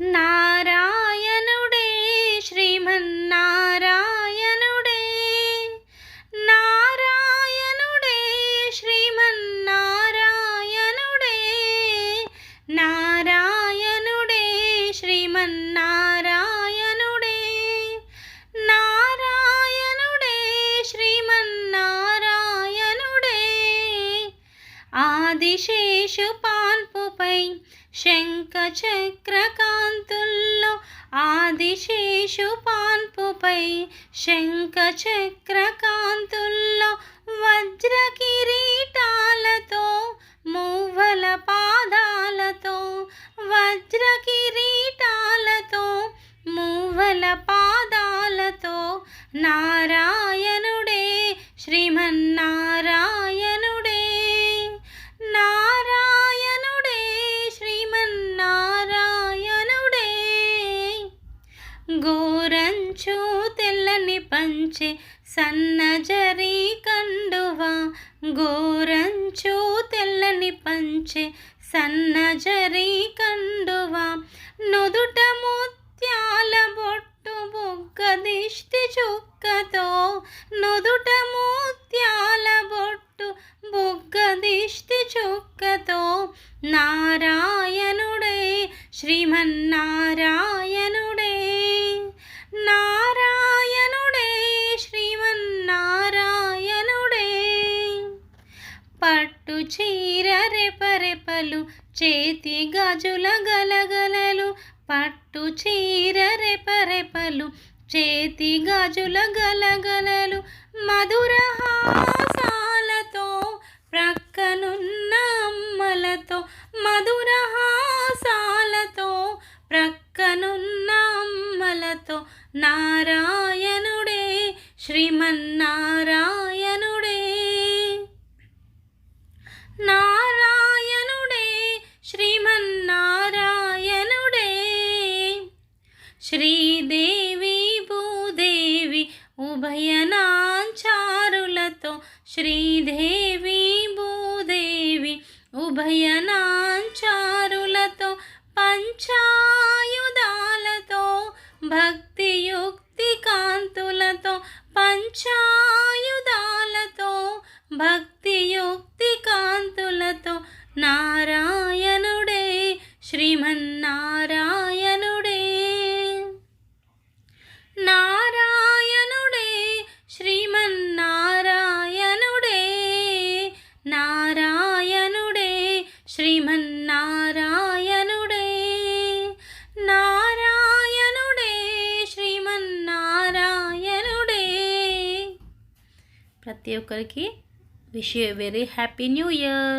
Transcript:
నారాయణుడే శ్రీమన్నారాయణుడే. నారాయణుడే శ్రీమన్నారాయణుడే. నారాయణుడే శ్రీమన్నారాయణుడే. నారాయణుడే శ్రీమన్నారాయణుడే. ఆదిశేషు పాల్పుపై శంఖ చక్రకాంతుల్లో ఆదిశేషు పాన్పుపై శంఖ చక్రకాంతుల్లో వజ్ర కిరీటాలతో మువ్వల పాదాలతో వజ్ర కిరీటాలతో మువ్వల పాదాలతో నారాయణుడే శ్రీమన్నా తెల్లని సన్నజరీ కండువా గోరంచు తెల్లని పంచె సన్నజరీ కండువా నుదుట ముత్యాల బొట్టు బుగ్గ దిష్టి చుక్కతో నుదుట ముత్యాల బొట్టు బుగ్గ దిష్టి చుక్కతో నారాయణుడే శ్రీమన్నారాయణ చీర రెపరెపలు చేతి గజుల గలగలలు పట్టు చీర రెపరెపలు చేతి గజుల గలగలలు మధుర హాసాలతో ప్రక్కనున్న అమ్మలతో మధుర హాసాలతో ప్రక్కనున్న అమ్మలతో నారాయణుడే శ్రీమన్నారాయణ శ్రీదేవి భూదేవి ఉభయనాంచారులతో. శ్రీదేవి భూదేవి ఉభయనాంచారులతో. పంచాయుధాలతో భక్తియుక్తి కాంతులతో. పంచాయుధాలతో భక్తియుక్తి కాంతులతో. నారా प्रत्यय वेरी हैप्पी न्यू ईयर